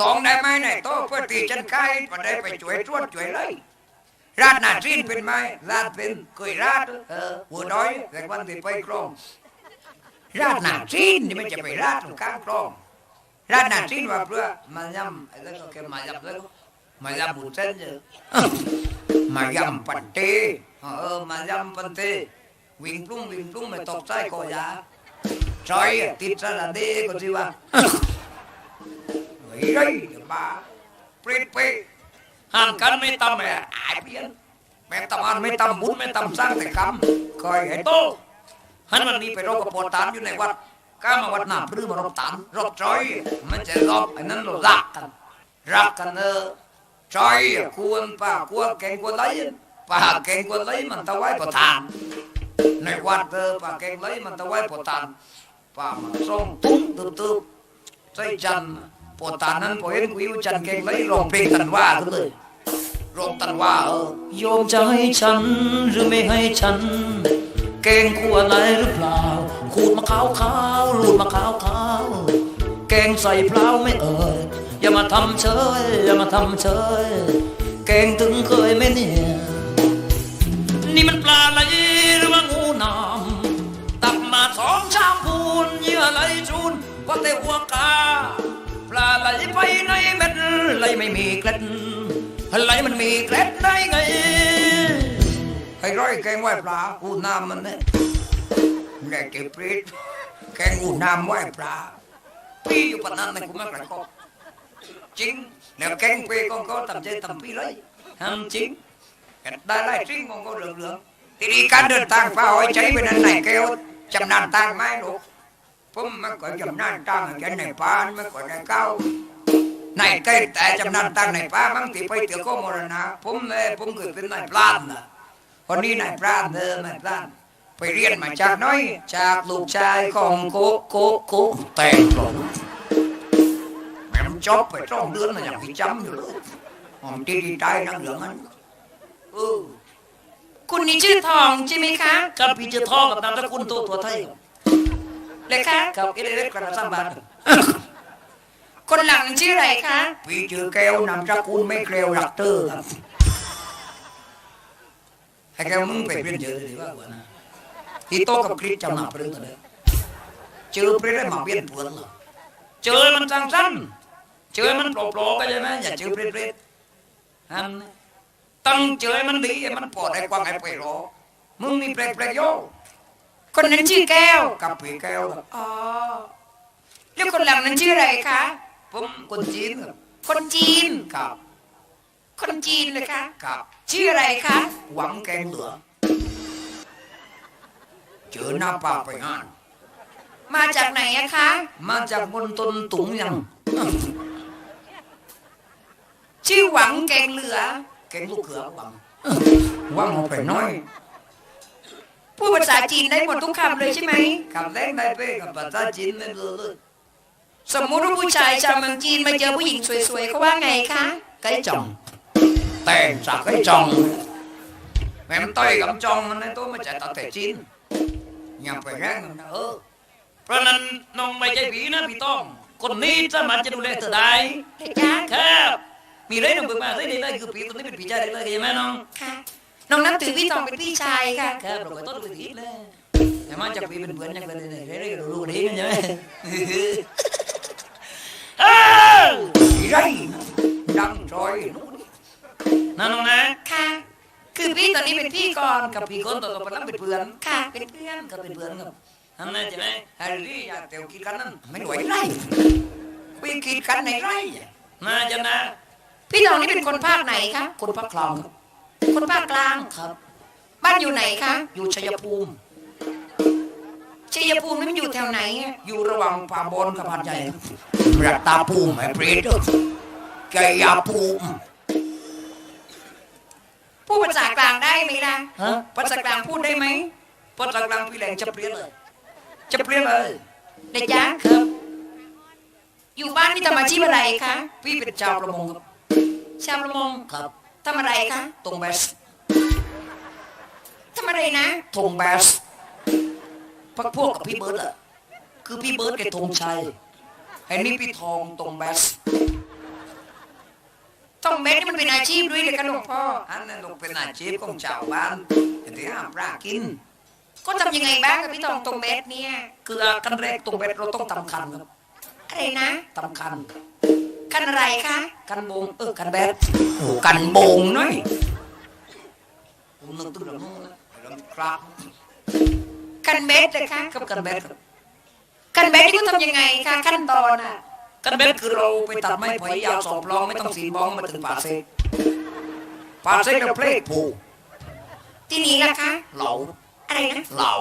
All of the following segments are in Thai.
ตองได้ไหมไหนโตเพื่อตีฉันไก่พอได้ไปช่วยตรวจช่วยเลยราดหน้าจีนเป็นไหมราดเป็นเคยราดเออหัวน้อยแต่วันที่ไปครองราดหน้าจีนนี่ไม่จะไปราดตรงกลางครองราดหน้าจีนว่าเพื่อมายำไอ้เรื่องก็แค่มายำแล้วมายำบุญเส้นเยอะมายำปันเตเออมายำปันเตวิ่งปลุ้งวิ่งปลุ้งไม่ตกใจก็อยาจอยติดสระเดก็สิว่า เฮ้ยเฮ้ยบ้าเปรตเปย์ห่างกันไม่ตำแม่อายเพี้ยนแม่ตำอันไม่ตำบุญไม่ตำสร้างแต่คำคอยไอ้โตหันมันมีไปรบกับโปรตานอยู่ในวัดก้ามาวัดหน้า พรือมารบตันรบจอยมันจะรบไอ้นั้นเรารักกันรักกันเออจอยควรป่าควรเก่งกว่าไรป่าเก่งกว่าไรมันตะไว้ประทานในวัดเออป่าเก่งไรมันตะไว้ประทานป่ามันส่งตุ้มตึ๊บตึ๊บใจจันประทานนั้นพอเห็นกุยจันเก่งไรร้องเพลงตันว่าขึ้นเลยร้องตันว่าเออโยมจะให้ฉันหรือไม่ให้ฉัน เก่งกลัวอะไรหรือเปล่า ขูดมะขาวขาวรูดมะขาวขาวเก่งใส่เปล่าไม่เอ่ยอย่ามาทำเฉยอย่ามาทำเฉยเก่งถึงเคยไหมเนี่ยนี่มันปลาไหลหรือว่างูหนามตักมาสองชามพูนเยื่อไหลจูนก็แต่หัวกา ปลาไหลไปในเม็ดไหลไม่มีเกล็ดไหลมันมีเกล็ดได้ไงให้ร้อยแกงไหวปลาอูน้ำมันเนี่ยแกเก็บปรีดแกงอูน้ำไหวปลาพี่อยู่ปนนั้นในกูไม่กระกอบจริงแล้วแกงเปย์ของเขาทำใจทำพี่เลยทำจริงได้ไล่จริงของเขาเหลืองๆทีนี้การเดินทางฟ้าอ้อยใช้เป็นอันไหนแกวจำนานทางไหมลูก ผมไม่ก่อยจำนานทางแกในป่านไม่ก่อยในเก้านายใกล้แต่จำนานตั้งนายป้ามั่งที่ไปเถื่อก็มรณะผมเลยผมเคยเป็นนายพลานนะคนนี้นายพลานเดิมนายพลานไปเรียนมาจากน้อย จากลูกชายของโกโกโกแต่งหลงแม่มนจบไปสองเดือนมันยังพิจำอยู่เลยหอมดีดีใจนังเหลืองมันเออคุณนี่ชื่อทองใช่ไหมคะกับพี่จะทอกับนามสกุลตัวตัวไทย เลยคะกับเอเล็กกระสังบาทคนหลังชื่ออะไรคะพี่ชื่อแก้วนามสกุลไม่เกลียวหลักเตอร์ครับให้แก้วมึงไปเรียนเยอะดีกว่ากว่านะที่โตกับคริสจำหนาเพื่อนกันเลยเจอเพื่อนได้มาเปลี่ยนเพื่อนเหรอเจอมันจังสั้นเจอมันโปร่ๆก็ใช่ไหมอย่าเจอเปรตๆอันนั้นตั้งเจอมันดีมันปอดไอ้กวางไอ้ไปรอมึงมีเปลกเปลกโย คนนั้นชื่อแก้วกับผีแก้วครับอ๋อแล้วคนหลังนั้นชื่ออะไรคะผมคนจีนครับคนจีน ครับ คนจีนเลยคะครับ ชื่ออะไรคะหวังแกงเหลืองเจอหน้าป่าไปงาน มาจากไหนอะคะ มาจากบนต้นตุงยัง ชื่อหวังแกงเหลือ แกงลูกเขือหวังหวังเอาไปน้อย พูดภาษาจีนได้หมดทุกคำเลยใช่ไหมกับแรงได้เป้กับภาษาจีนไม่รู้เลยสมมุติว่าผู้ชายชาวเมืองจีนมาเจอผู้หญิงสวยๆเขาว่าไงคะไก่จ่องแต่งสักไก่จ่องแม่มต้อยกับจ่องมันในตัวมาจากตะแต่จีนอย่าไปแรงมันนะเออเพราะนั้นน้องไม่ใช่ผีนะพี่ต้อง คนนี้สามารถจะดูแลเธอได้เฮ้ยจ้าครับมีอะไรน้องเบิกมาได้เลยคือผีตัวนี้เป็นผีใจได้เลยใช่ไหมน้องค่ะ น้องนับถือพี่ทองเป็นพี่ชายค่ะครับเราไปต้นไปทีเลยแต่มันจะปีเป็นเพื่อนยังไงเลยเรื่อยๆรู้ดีกันใช่ไหมเอ้าผีไรดังจอยนู่นนั่นน้องนะค่ะคือพี่ตอนนี้เป็นพี่ก่อนกับพี่คนต่อๆไปแล้วเป็นเพื่อนค่ะ เป็นเพื่อนก็เป็นเพื่อนกับนั่นนะใช่ไหมแฮร์รี่อยากเตียวกินกันนั่นไม่ไหวไรไปกินกันในไรน่าจะนะพี่ทองนี่เป็นคนภาคไหนคะคนพักคลองครับ คนภาคกลางครับ บ้านอยู่ไหนคะ อยู่ชัยภูมิชัยภูมินี่มันอยู่แถวไหนอะอยู่ระหว่างป่าบนกับพันใหญ่รัตตาภูมิไอ้เปรตแกยาภูมิพูดภาษากลางได้ไหมล่ะฮะภาษากลางพูดได้ไหมภาษากลางพี่แหลงจะเปลี่ยนเลย จะเปลี่ยนเลยเด็กจ๊ะครับอยู่บ้านนี่ทำอาชีพอะไรคะพี่เป็นชาวประมงครับชาวประมงครับ ทำอะไรคะตรงแบสทำอะไรนะทงแบสพักพวกกับพี่เบิร์ดอะคือพี่เบิร์ดแกธงชัยไอ้นี่พี่ทองตรงแบสต้องเม็ดนี่มันเป็นอาชีพด้วยเลยกันหลวงพ่ออันนั้นต้องเป็นอาชีพของชาวบ้านที่หาปลากิน ก็ทำยังไงบ้างกับพี่ตองตรงเม็ดเนี่ย คือกันแรกตรงเบ็ดเราต้องตำคันครับอะไรนะตำคัน กันอะไรคะกันโบงเออกันแบดโอ้กันโบงหน่อยผมนึกถึงเรื่องนู้นนะครับ กันเม็ดเลยคะกับกันแบดครับกันเม็ดนี่เขาทำยังไงคะขั้นตอนอะ กันแบดคือเราไปตัดไม้ไผ่ยาวสองปลองไม่ต้องสีบองมาถึงป่าเซกปลาเซ็กกับเพลกผูกที่นี้ล่ะคะ เหลาอะไรนะเหลา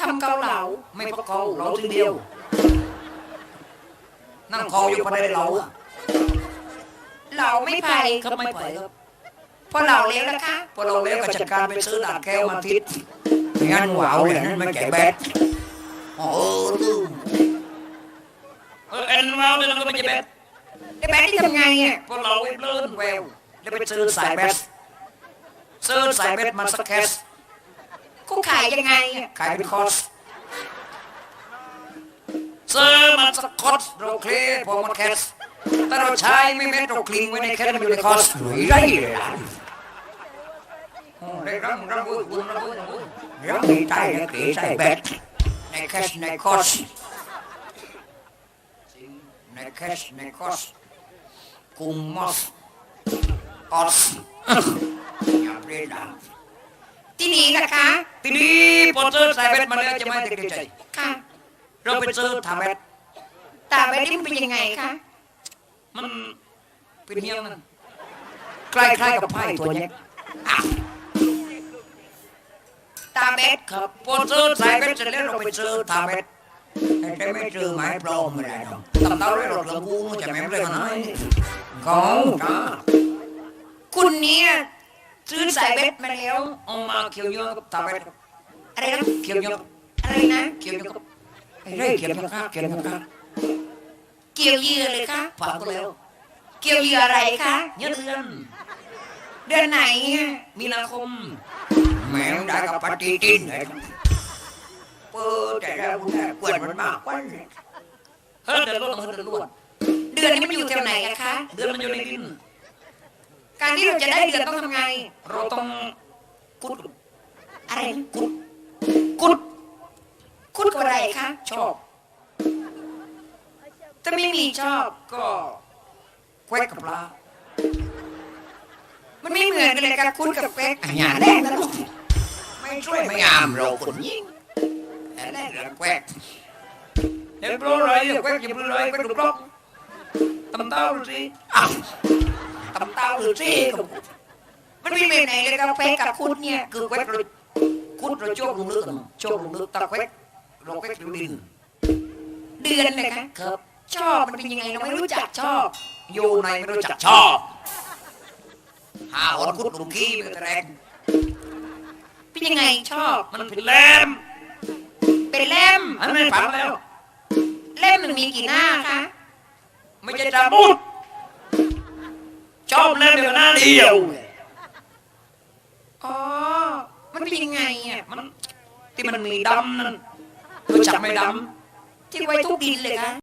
ทำเกาเหลาไม่พอเขาเหลาทีเดียว นั่งคออยู่ประเด็นเราอะเหลาไม่ไผ่ครับไม่ไผ่ครับพอเหลาแล้วล่ะคะพอเราเลี้ยงก็จัดการไปซื้อดาดแก้วมาทิศไม่งั้นหวาวเลยนั่นไม่แก่แบดโอ้ลืมเออเอ็นเราเนี่ยเราก็ไม่ใช่แบดไอ้แบดที่ทำไงอะพวกเราไอ้เลื่อนแววแล้วไปซื้อสายแบดซื้อสายแบดมาสักแคสเขาขายยังไงอะขายเป็นคอร์สเซอร์มันสกอร์สเรเคลพอมาแคสแต่เราใช้ไม่แม้เราคลิงไว้ในแคสมันอยู่ในคอสหรือไรเลยล่ะได้รังรังบุญบุญรับุญบุญรังมีใจและเก๋ใส่แบดในแคสในคอสในแคสในคอสกุมมอสออสอย่าเปลี่ยนดังที่นี้ล่ะคะ ที่นี้พอเจอสายแบดมาแล้วจะไม่ติดใจ เราไปเจอทาแบดตาแบดนี่มันเป็นยังไงคะ มันเป็นเฮี้ยงนั่นคล้ายๆกับไพ่ตัวเนี้ยตาแบดครับพอเจอสายแบดเสร็จแล้วเราไปเจอทาแบดแต่ไม่เจอไม้ปลอมอะไรหรอกตำเต้าได้รถกระบูจะแม่งเลยมันไหนเขาจ้าคุณเนี่ยซื้อสายเบ็ดมาแล้วเอามาเคี่ยวเยอะกับทาแบดอะไรนะเคี่ยวเยอะอะไรนะเคี่ยวเยอะกับ ไอ้เร่เขียนข้าเขียนข้าเกี่ยวเหยื่อเลยคะฝากก็แล้วเกี่ยวเหยื่ออะไรคะเยอะเดือนเดือนไหนอะมีนาคมแม่งได้กับปฏิทินเลยเปิดแต่แล้วคุณแม่เปิดมันมากกว่านี้เฮ้ยเดือนรถต้องเฮ้ยเดือนรวดเดือนนี้มันอยู่แถวไหนอะคะ เดือนมันอยู่ในดิน การที่เราจะได้เดือนต้องทำไง เราต้องกุดอะไรนะกุดกุดคุดกับ อะไรคะ ชอบ ถ้าไม่มีชอบก็แควกกับปลามันไม่เหมือนกันเลยกับคุดกับเป๊กอันนี้แรกนะลูกไม่ช่วยไม่งามเราคนยิ่งแต่แรกเราแควกเห็นโปรอะไรเดี๋ยวแควกจิบเลยแควกถูกกล้องตำเต้าดูสิอ้าวตำเต้าหรือซี่กับมันไม่เหมือนไหนเลยกับเป๊กกับคุดเนี่ยคือแควกเราคุดเราโจกลงลึกกันโจกลงลึกตะแควก เราแควกอยู่ดิน เดือนเลยคะครับ ชอบมันเป็นยังไงเราไม่รู้จักชอบอยู่ในไม่รู้จักชอบ หาหอนคุดหลุมขี้เป็นแรงเป็นยังไงชอบ มันเป็นแหลมเป็นเล่มอันไม่ฟังแล้ว เล่มมันมีกี่หน้าคะไม่ใช่ตาบุดชอบเล่นเดียวหน้าเดียวอ๋อมันเป็นยังไงอะมันที่มันมีดำนั่น รู้จักไหมดำที่ไว้ทุกดินเลยคะ